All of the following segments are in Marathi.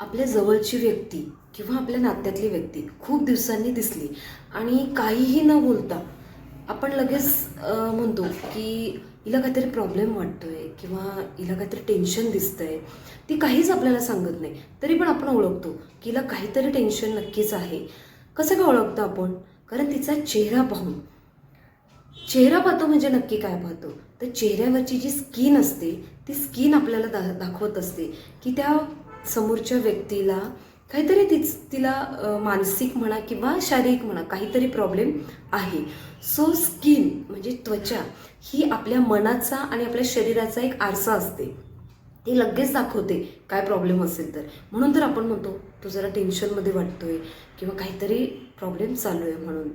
आपल्या जवळची व्यक्ती किंवा आपल्या नात्यातली व्यक्ती खूप दिवसांनी दिसली आणि काहीही न बोलता आपण लगेच म्हणतो की हिला काहीतरी प्रॉब्लेम वाटतोय किंवा हिला काहीतरी टेन्शन दिसतंय. ती काहीच आपल्याला सांगत नाही. तरी पण आपण ओळखतो की हिला काहीतरी टेन्शन नक्कीच आहे. कसं काय ओळखतो आपण? कारण तिचा चेहरा पाहून. चेहरा पाहतो म्हणजे नक्की काय पाहतो? तर चेहऱ्यावरची जी स्किन असते ती स्किन आपल्याला दा दाखवत असते की त्या समोरच्या व्यक्तीला काहीतरी तिच तिला मानसिक म्हणा किंवा शारीरिक म्हणा काहीतरी प्रॉब्लेम आहे. सो स्किन म्हणजे त्वचा ही आपल्या मनाचा आणि आपल्या शरीराचा एक आरसा असते. ते लगेच दाखवते काय प्रॉब्लेम असेल तर. म्हणून तर आपण म्हणतो तो जरा टेन्शनमध्ये वाटतोय किंवा काहीतरी प्रॉब्लेम चालू आहे म्हणून.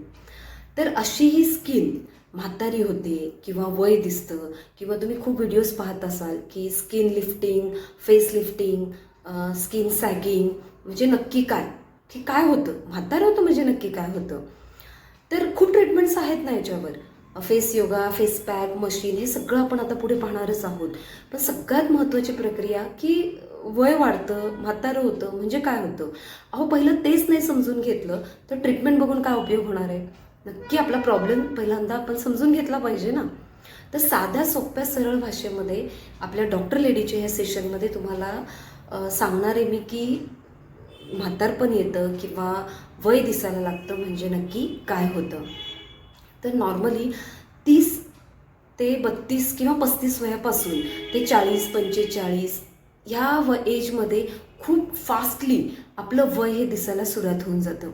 तर अशी ही स्किन म्हातारी होते किंवा वय दिसतं किंवा तुम्ही खूप व्हिडिओज पाहत असाल की skin lifting face lifting skin sagging म्हणजे नक्की काय? की काय होतं? म्हातारं होतं म्हणजे नक्की काय होतं? तर खूप ट्रीटमेंट्स आहेत ना याच्यावर. Face yoga face pack machine हे सगळं आपण आता पुढे पाहणारच आहोत. पण सगळ्यात महत्त्वाची प्रक्रिया की वय वाढतं म्हातारं होतं म्हणजे काय होतं? अहो पहिलं तेच नाही समजून घेतलं तर ट्रीटमेंट बघून काय उपयोग होणार आहे? नक्की आपला प्रॉब्लेम पहिल्यांदा आपण समजून घेतला पाहिजे ना. तर साध्या सोप्या सरळ भाषेमध्ये आपल्या डॉक्टर लेडीच्या ह्या सेशनमध्ये तुम्हाला सांगणार आहे मी की म्हातारपण येतं किंवा वय दिसायला लागतं म्हणजे नक्की काय होतं. तर नॉर्मली तीस ते बत्तीस किंवा पस्तीस वयापासून ते चाळीस पंचेचाळीस ह्या व एजमध्ये खूप फास्टली आपलं वय हे दिसायला सुरुवात होऊन जातं.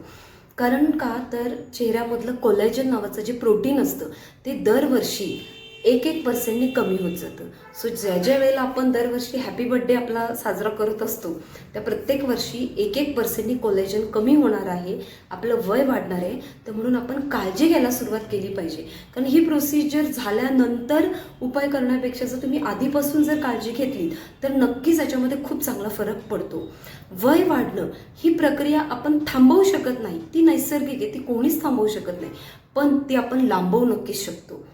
कारण का? तर चेहऱ्यामधलं कोलॅजन नावाचं जे प्रोटीन असतं ते दरवर्षी एक एक पर्सेंटनी कमी होत जातं. सो ज्या ज्या वेळेला आपण दरवर्षी हॅपी बर्थडे आपला साजरा करत असतो त्या प्रत्येक वर्षी एक एक पर्सेंटनी कोलेजन कमी होणार आहे आपलं वय वाढणार आहे. तर म्हणून आपण काळजी घ्यायला सुरुवात केली पाहिजे. कारण ही प्रोसिजर झाल्यानंतर उपाय करण्यापेक्षा जर तुम्ही आधीपासून जर काळजी घेतली तर नक्कीच याच्यामध्ये खूप चांगला फरक पडतो. वय वाढणं ही प्रक्रिया आपण थांबवू शकत नाही. ती नैसर्गिक आहे ती कोणीच थांबवू शकत नाही. पण ती आपण लांबवू नक्कीच शकतो.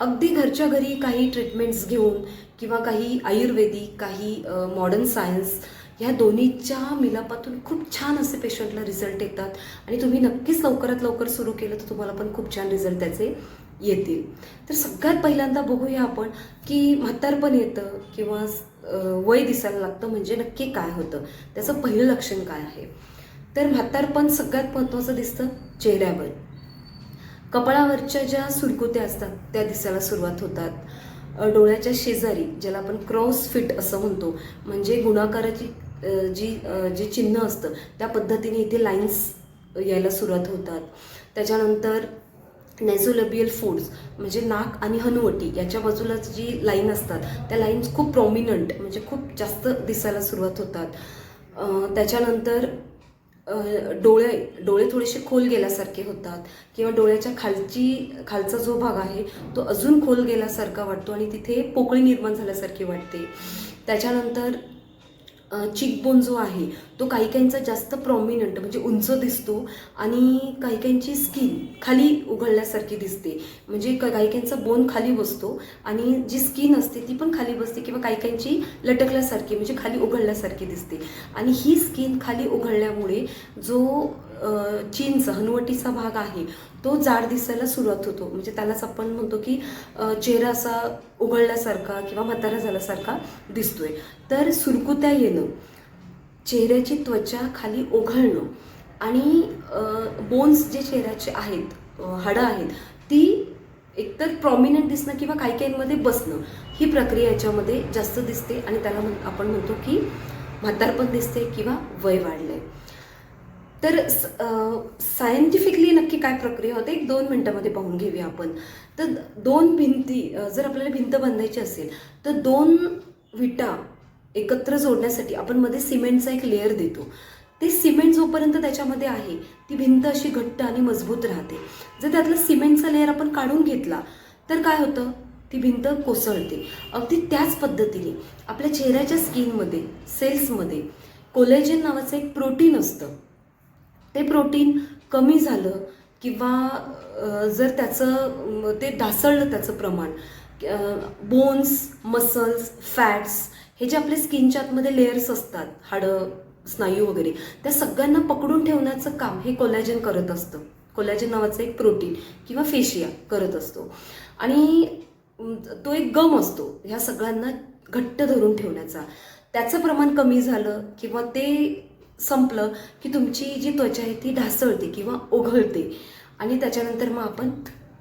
अगदी घरच्या घरी काही ट्रीटमेंट्स घेऊन किंवा काही आयुर्वेदिक काही मॉडर्न सायन्स ह्या दोन्हीच्या मिलापातून खूप छान असे पेशंटला रिझल्ट येतात. आणि तुम्ही नक्कीच लवकरात लवकर सुरू केलं तर तुम्हाला पण खूप छान रिझल्ट त्याचे येतील. तर सगळ्यात पहिल्यांदा बघूया आपण की म्हातारपण येतं किंवा वय दिसायला लागतं म्हणजे नक्की काय होतं? त्याचं पहिलं लक्षण काय आहे? तर म्हातारपण सगळ्यात महत्त्वाचं दिसतं चेहऱ्यावर. कपाळावरच्या ज्या सुरकुत्या असतात त्या दिसायला सुरुवात होतात. डोळ्याच्या शेजारी ज्याला आपण क्रॉस फिट असं म्हणतो म्हणजे गुणाकाराची जी जे चिन्ह असतं त्या पद्धतीने इथे लाईन्स यायला सुरुवात होतात. त्याच्यानंतर नेझोलबियल फोड्स म्हणजे नाक आणि हनुवटी याच्या बाजूलाच जी लाईन असतात त्या लाईन्स खूप प्रॉमिनंट म्हणजे खूप जास्त दिसायला सुरुवात होतात. त्याच्यानंतर डोळे डोळे थोडेसे खोल गेल्यासारखे होतात. किंवा डोळ्याच्या खालची खालचा जो भाग आहे तो अजून खोल गेल्यासारखा वाटतो आणि तिथे पोकळी निर्माण झाल्यासारखी वाटते. त्याच्यानंतर चिकबोन जो आहे तो काही काहींचा जास्त प्रॉमिनंट म्हणजे उंच दिसतो आणि काही काहींची स्किन खाली उघडल्यासारखी दिसते. म्हणजे क- काही काहींचा बोन खाली बसतो आणि जी स्किन असते ती पण खाली बसते किंवा काही काहींची लटकल्यासारखी म्हणजे खाली उघडल्यासारखी दिसते. आणि ही स्किन खाली उघडल्यामुळे जो चीनचा हनुवटीचा भाग आहे तो जाड दिसायला सुरुवात होतो. म्हणजे त्यालाच आपण म्हणतो की चेहरा असा उघडल्यासारखा किंवा म्हातारा झाल्यासारखा दिसतोय. तर सुरकुत्या येणं चेहऱ्याची त्वचा खाली ओघळणं आणि बोन्स जे चेहऱ्याचे आहेत हाडं आहेत ती एकतर प्रॉमिनंट दिसणं किंवा काही काहींमध्ये बसणं ही प्रक्रिया याच्यामध्ये जास्त दिसते आणि त्याला म्हण आपण म्हणतो की म्हातारपण दिसते किंवा वय वाढलं आहे तर सायंटिफिकली नक्की काय प्रक्रिया होते? एक दोन मिनिटामध्ये पाहून घेऊया आपण. तर दोन भिंती जर आपल्याला भिंत बांधायची असेल तर दोन विटा एकत्र जोडण्यासाठी आपण मध्ये सिमेंटचा एक लेअर देतो. ते सिमेंट जोपर्यंत त्याच्यामध्ये आहे ती भिंत अशी घट्ट आणि मजबूत राहते. जर त्यातला सिमेंटचा लेअर आपण काढून घेतला तर काय होतं? ती भिंत कोसळते. अगदी त्याच पद्धतीने आपल्या चेहऱ्याच्या स्किनमध्ये सेल्समध्ये कोलेजन नावाचं एक प्रोटीन असतं. ते प्रोटीन कमी झालं किंवा जर त्याचं ते ढासळलं त्याचं प्रमाण बोन्स मसल्स फॅट्स हे जे आपले स्किनच्या आतमध्ये लेयर्स असतात हाडं स्नायू वगैरे त्या सगळ्यांना पकडून ठेवण्याचं काम हे कोलॅजन करत असतं. कोलॅजन नावाचं एक प्रोटीन किंवा फेशिया करत असतो. आणि तो एक गम असतो ह्या सगळ्यांना घट्ट धरून ठेवण्याचा. त्याचं प्रमाण कमी झालं किंवा ते संपलं की तुमची जी त्वचा आहे ती ढासळते किंवा ओघळते. आणि त्याच्यानंतर मग आपण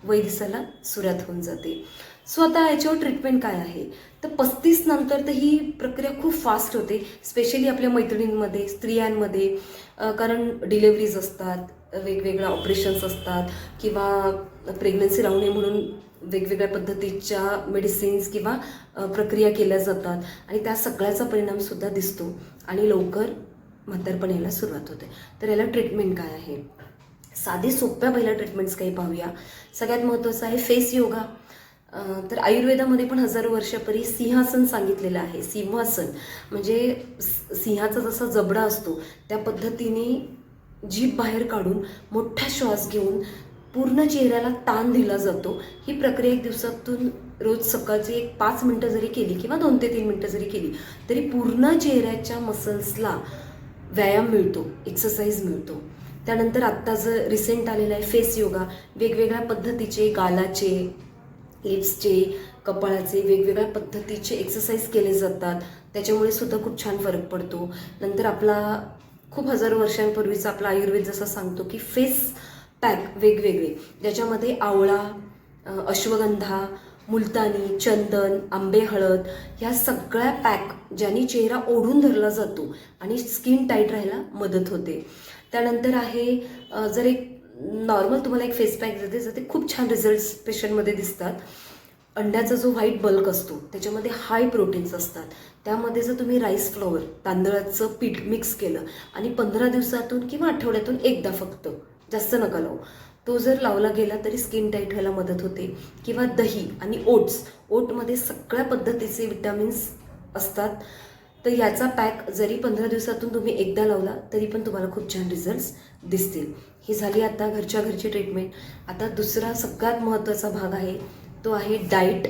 वय दिसायला सुरुवात होऊन जाते. सो आता याच्यावर ट्रीटमेंट काय आहे? तर पस्तीस नंतर तर ही प्रक्रिया खूप फास्ट होते स्पेशली आपल्या मैत्रिणींमध्ये स्त्रियांमध्ये. कारण डिलेवरीज असतात वेगवेगळ्या ऑपरेशन्स असतात किंवा प्रेग्नन्सी राहू नये म्हणून वेगवेगळ्या पद्धतीच्या मेडिसिन्स किंवा प्रक्रिया केल्या जातात. आणि त्या सगळ्याचा परिणामसुद्धा दिसतो. आणि लवकर म्हातारपण यायला सुरुवात होते. तर याला ट्रीटमेंट काय आहे? साधी सोप्या पहिल्या ट्रीटमेंट्स काही पाहूया. सगळ्यात महत्त्वाचं आहे फेस योगा तर आयुर्वेदामध्ये पण हजारो वर्षापूर्वी सिंहासन सांगितलेलं आहे. सिंहासन म्हणजे सिंहाचा जसा जबडा असतो त्या पद्धतीने जीभ बाहेर काढून मोठा श्वास घेऊन पूर्ण चेहऱ्याला ताण दिला जातो. ही प्रक्रिया एक दिवसातून रोज सकाळची एक पाच मिनटं जरी केली किंवा दोन ते तीन मिनटं जरी केली तरी पूर्ण चेहऱ्याच्या मसल्सला व्यायाम मिळतो एक्सरसाइज मिळतो. त्यानंतर आत्ता जर रिसेंट आलेलं आहे फेस योगा वेगवेगळ्या पद्धतीचे गालाचे लिप्सचे कपाळाचे वेगवेगळ्या पद्धतीचे एक्सरसाइज केले जातात. त्याच्यामुळे सुद्धा खूप छान फरक पडतो. नंतर आपला खूप हजारो वर्षांपूर्वीचा आपला आयुर्वेद जसा सांगतो की फेस पॅक वेगवेगळे. ज्याच्यामध्ये आवळा अश्वगंधा मुलतानी चंदन आंबे हळद ह्या सगळ्या पॅक ज्यांनी चेहरा ओढून धरला जातो आणि स्किन टाईट राहायला मदत होते. त्यानंतर आहे जर एक नॉर्मल तुम्हाला एक फेस पॅक देते जर ते खूप छान रिझल्ट्स पेशंटमध्ये दिसतात. अंड्याचा जो व्हाईट बल्क असतो त्याच्यामध्ये हाय प्रोटीन्स असतात. त्यामध्ये जर तुम्ही राईस फ्लॉवर तांदळाचं पीठ मिक्स केलं आणि पंधरा दिवसातून किंवा आठवड्यातून एकदा फक्त जास्त नका लावू. तो जर लावला गेला तरी स्किन टाईट व्हायला मदत होते. किंवा दही आणि ओट्स ओटमध्ये सगळ्या पद्धतीचे विटॅमिन्स असतात. तर याचा पॅक जरी पंधरा दिवसातून तुम्ही एकदा लावला तरी पण तुम्हाला खूप छान रिझल्ट्स दिसतील. ही झाली आता घरच्या घरची ट्रीटमेंट आता दुसरा सगळ्यात महत्त्वाचा भाग आहे तो आहे डाईट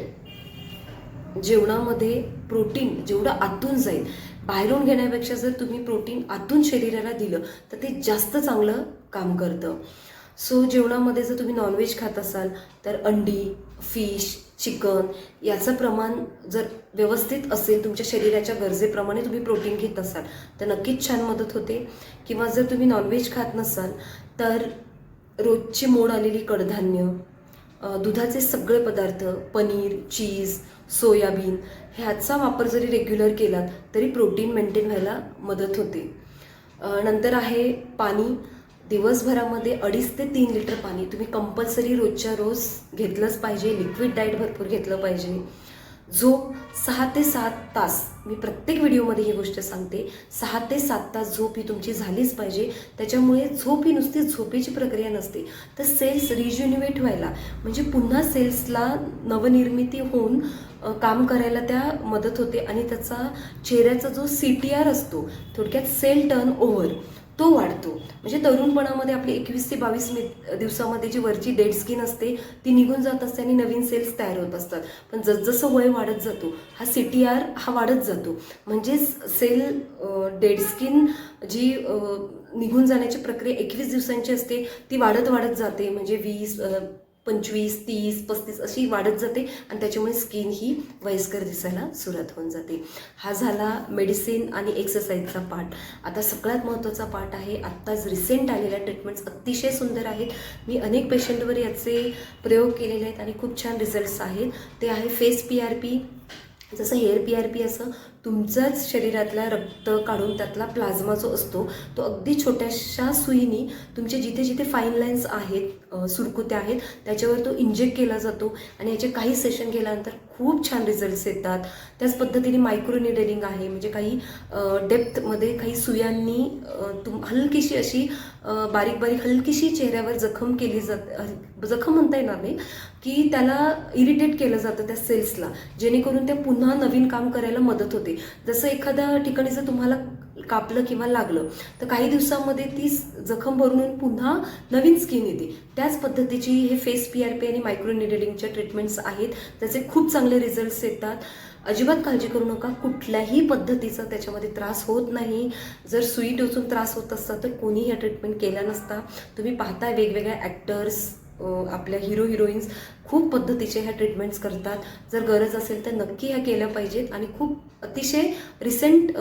जेवणामध्ये प्रोटीन जेवढं आतून जाईल. बाहेरून घेण्यापेक्षा जर तुम्ही प्रोटीन आतून शरीराला दिलं तर ते जास्त चांगलं काम करतं. सो जेवणामध्ये जर तुम्ही नॉनव्हेज खात असाल तर अंडी फिश चिकन याचं प्रमाण जर व्यवस्थित असेल तुमच्या शरीराच्या गरजेप्रमाणे तुम्ही प्रोटीन घेत असाल तर नक्कीच छान मदत होते. किंवा जर तुम्ही नॉनव्हेज खात नसाल तर रोजची मोड आलेली कडधान्य दुधाचे सगळे पदार्थ पनीर चीज सोयाबीन ह्याचा वापर जरी रेग्युलर केलात तरी प्रोटीन मेंटेन व्हायला मदत होते. नंतर आहे पाणी. दिवसभरामध्ये अडीच ते तीन लिटर पाणी तुम्ही कंपल्सरी रोजच्या रोज घेतलंच पाहिजे लिक्विड डाएट भरपूर घेतलं पाहिजे. झोप सहा ते सात तास मी प्रत्येक व्हिडिओमध्ये ही गोष्ट सांगते सहा ते सात तास झोप ही तुमची झालीच पाहिजे. त्याच्यामुळे झोप ही नुसती झोपेची प्रक्रिया नसते. तर सेल्स रिज्युनिवेट व्हायला म्हणजे पुन्हा सेल्सला नवनिर्मिती होऊन काम करायला त्या मदत होते आणि त्याचा चेहऱ्याचा जो सी टी आर असतो थोडक्यात सेल टर्न ओव्हर तो वाढतो. म्हणजे तरुणपणामध्ये आपली एकवीस ते बावीस मे दिवसामध्ये जी वरची डेड स्किन असते ती निघून जात असते आणि नवीन सेल्स तयार होत असतात. पण जसजसं वय वाढत जातो हा सी टी आर हा वाढत जातो. म्हणजेच सेल डेड स्किन जी निघून जाण्याची प्रक्रिया एकवीस दिवसांची असते ती वाढत वाढत जाते. म्हणजे वीस पंचवीस तीस पस्तीस अशी वाढत जाते आणि त्याच्यामुळे स्किन ही वयस्कर दिसायला सुरुवात होऊन जाते. हा झाला मेडिसिन आणि एक्सरसाइजचा पार्ट आता सगळ्यात महत्त्वाचा पार्ट आहे आत्ताच रिसेंट आलेल्या ट्रीटमेंट्स अतिशय सुंदर आहेत. मी अनेक पेशंटवर याचे प्रयोग केलेले आहेत आणि खूप छान रिझल्ट्स आहेत. ते आहे फेस पी आर पी जसं हेअर पी आर पी असं तुमच्याच शरीरातला रक्त काढून त्यातला प्लाझ्मा जो असतो तो अगदी छोट्याशा सुईनी तुमचे जिथे जिथे फाईन लाईन्स आहेत सुरकुत्या आहेत त्याच्यावर तो इंजेक्ट केला जातो. आणि याचे काही सेशन केल्यानंतर खूप छान रिझल्ट्स येतात. त्याच पद्धतीने मायक्रो निडलिंग आहे. म्हणजे काही डेप्थमध्ये काही सुयांनी तुम हलकीशी अशी बारीक बारीक हलकीशी चेहऱ्यावर जखम केली जात जखम म्हणता येणार नाही की त्याला इरिटेट केलं जातं त्या सेल्सला जेणेकरून त्या पुन्हा नवीन काम करायला मदत होते. जसं एखाद्या ठिकाणी जर तुम्हाला कापलं किंवा लागलं तर काही दिवसामध्ये ती जखम भरून पुन्हा नवीन स्किन येते. त्याच पद्धतीची हे फेस पी आर पी आणि मायक्रो निडलिंगच्या ट्रीटमेंट्स आहेत. त्याचे खूप चांगले रिझल्ट्स येतात. अजिबात काळजी करू नका. कुठल्याही पद्धतीचा त्याच्यामध्ये त्रास होत नाही. जर सुई टोचून त्रास होत असता तर कोणी ह्या ट्रीटमेंट केल्या नसता. तुम्ही पाहताय वेगवेगळ्या ॲक्टर्स आपल्या हिरो हिरोईन्स खूप पद्धतीचे ह्या ट्रीटमेंट्स करतात. जर गरज असेल तर नक्की ह्या केल्या पाहिजेत. आणि खूप अतिशय रिसेंट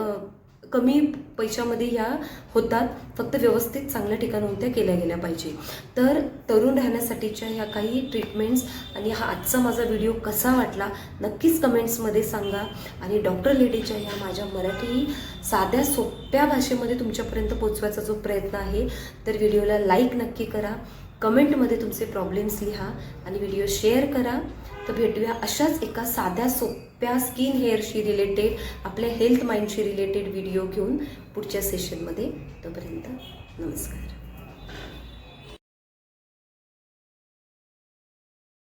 कमी पैशामध्ये ह्या होतात. फक्त व्यवस्थित चांगल्या ठिकाणाहून त्या केल्या गेल्या पाहिजे. तर तरुण राहण्यासाठीच्या ह्या काही ट्रीटमेंट्स आणि हा आजचा माझा व्हिडिओ कसा वाटला नक्कीच कमेंट्समध्ये सांगा. आणि डॉक्टर लेडीच्या ह्या माझ्या मराठी साध्या सोप्या भाषेमध्ये तुमच्यापर्यंत पोचवायचा जो प्रयत्न आहे तर व्हिडिओला लाईक नक्की करा. कमेंटमध्ये तुमचे प्रॉब्लेम्स लिहा आणि व्हिडिओ शेअर करा. तर भेटूया अशाच एका साध्या सोप्या स्किन हेअरशी रिलेटेड आपल्या हेल्थ माइंडशी रिलेटेड व्हिडिओ घेऊन पुढच्या सेशनमध्ये तोपर्यंत नमस्कार.